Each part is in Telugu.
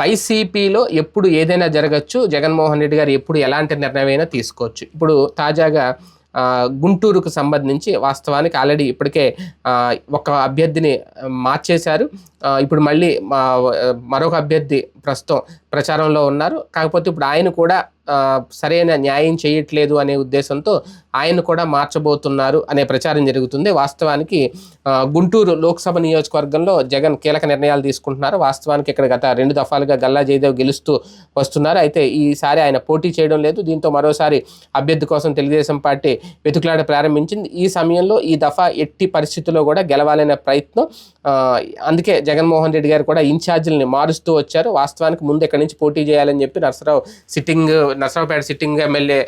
వైసీపీలో ఎప్పుడు ఏదైనా జరగచ్చు జగన్మోహన్ రెడ్డి గారు ఎప్పుడు ఎలాంటి నిర్ణయమైనా తీసుకోవచ్చు. ఇప్పుడు తాజాగా గుంటూరుకు సంబంధించి వాస్తవానికి ఆల్రెడీ ఇప్పటికే ఒక అభ్యర్థిని మార్చేశారు. ఇప్పుడు మళ్ళీ మా మరొక అభ్యర్థి ప్రస్తుతం ప్రచారంలో ఉన్నారు. కాకపోతే ఇప్పుడు ఆయన కూడా సరైన న్యాయం చేయట్లేదు అనే ఉద్దేశంతో ఆయన కూడా మార్చబోతున్నారు అనే ప్రచారం జరుగుతుంది. వాస్తవానికి గుంటూరు లోక్సభ నియోజకవర్గంలో జగన్ కీలక నిర్ణయాలు తీసుకుంటున్నారు. వాస్తవానికి ఇక్కడ గత రెండు దఫాలుగా గల్లా జయదేవ్ గెలుస్తూ వస్తున్నారు. అయితే ఈసారి ఆయన పోటీ చేయడం లేదు. దీంతో మరోసారి అభ్యర్థి కోసం తెలుగుదేశం పార్టీ వెతుకులాట ప్రారంభించింది. ఈ సమయంలో ఈ దఫా ఎట్టి పరిస్థితుల్లో కూడా గెలవాలనే ప్రయత్నం అందుకే జగన్మోహన్ రెడ్డి గారు కూడా ఇన్ఛార్జీలని మారుస్తూ వచ్చారు. వాస్తవానికి ముందు ఎక్కడి నుంచి పోటీ చేయాలని చెప్పి Narasarao sitting Narasaraopet sitting MLA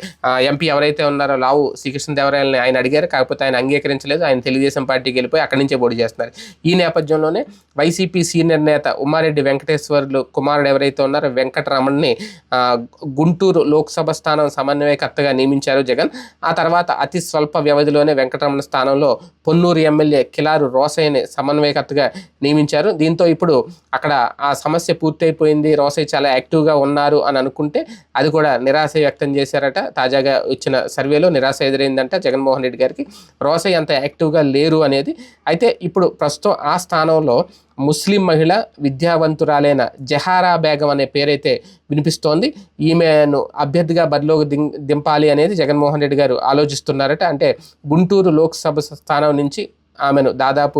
MP ఎవరైతే ఉన్నారో లావు శ్రీకృష్ణదేవరాయలని ఆయన అడిగారు. కాకపోతే ఆయన అంగీకరించలేదు. ఆయన తెలుగుదేశం పార్టీకి వెళ్ళిపోయి అక్కడి నుంచే పోటీ చేస్తున్నారు. ఈ నేపథ్యంలోనే వైసీపీ సీనియర్ నేత ఉమారెడ్డి వెంకటేశ్వర్లు కుమారుడు ఎవరైతే ఉన్నారో వెంకటరమణ్ని గుంటూరు లోక్సభ స్థానం సమన్వయకర్తగా నియమించారు జగన్. ఆ తర్వాత అతి స్వల్ప వ్యవధిలోనే వెంకటరమణ స్థానంలో పొన్నూరు ఎమ్మెల్యే కిలారు రోసయ్యని సమన్వయకర్తగా నియమించారు. దీంతో ఇప్పుడు అక్కడ ఆ సమస్య పూర్తయిపోయింది. రోసయ్య చాలా యాక్టివ్గా ఉన్నారు అని అనుకుంటే అది కూడా నిరాశ వ్యక్తం చేశారట. తాజాగా ఇచ్చిన సర్వేలో నిరాశ ఎదురైందంట జగన్మోహన్ రెడ్డి గారికి. రోసయ్య అంత యాక్టివ్గా లేరు అనేది. అయితే ఇప్పుడు ప్రస్తుతం ఆ స్థానంలో ముస్లిం మహిళ విద్యావంతురాలైన జహారా బేగం అనే పేరైతే వినిపిస్తోంది. ఈమెను అభ్యర్థిగా బరిలో దిం దింపాలి అనేది జగన్మోహన్ రెడ్డి గారు ఆలోచిస్తున్నారట. అంటే గుంటూరు లోక్సభ స్థానం నుంచి ఆమెను దాదాపు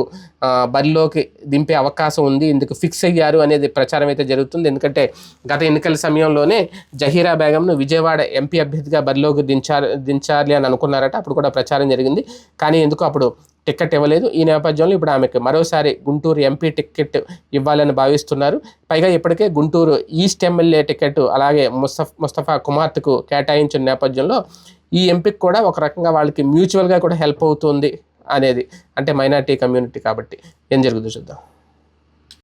బరిలోకి దింపే అవకాశం ఉంది. ఇందుకు ఫిక్స్ అయ్యారు అనేది ప్రచారం అయితే జరుగుతుంది. ఎందుకంటే గత ఎన్నికల సమయంలోనే జహీరా బేగంను విజయవాడ ఎంపీ అభ్యర్థిగా బరిలోకి దించాలి దించాలి అని అనుకున్నారట. అప్పుడు కూడా ప్రచారం జరిగింది. కానీ ఎందుకు అప్పుడు టికెట్ ఇవ్వలేదు. ఈ నేపథ్యంలో ఇప్పుడు ఆమెకు మరోసారి గుంటూరు ఎంపీ టికెట్ ఇవ్వాలని భావిస్తున్నారు. పైగా ఇప్పటికే గుంటూరు ఈస్ట్ ఎమ్మెల్యే టికెట్ అలాగే ముస్తఫ్ ముస్తఫా కుమార్తెకు కేటాయించిన నేపథ్యంలో ఈ ఎంపీకి కూడా ఒక రకంగా వాళ్ళకి మ్యూచువల్గా కూడా హెల్ప్ అవుతుంది. అనేది అంటే మైనార్టీ కమ్యూనిటీ కాబట్టి ఏం జరుగుతుందో చూద్దాం.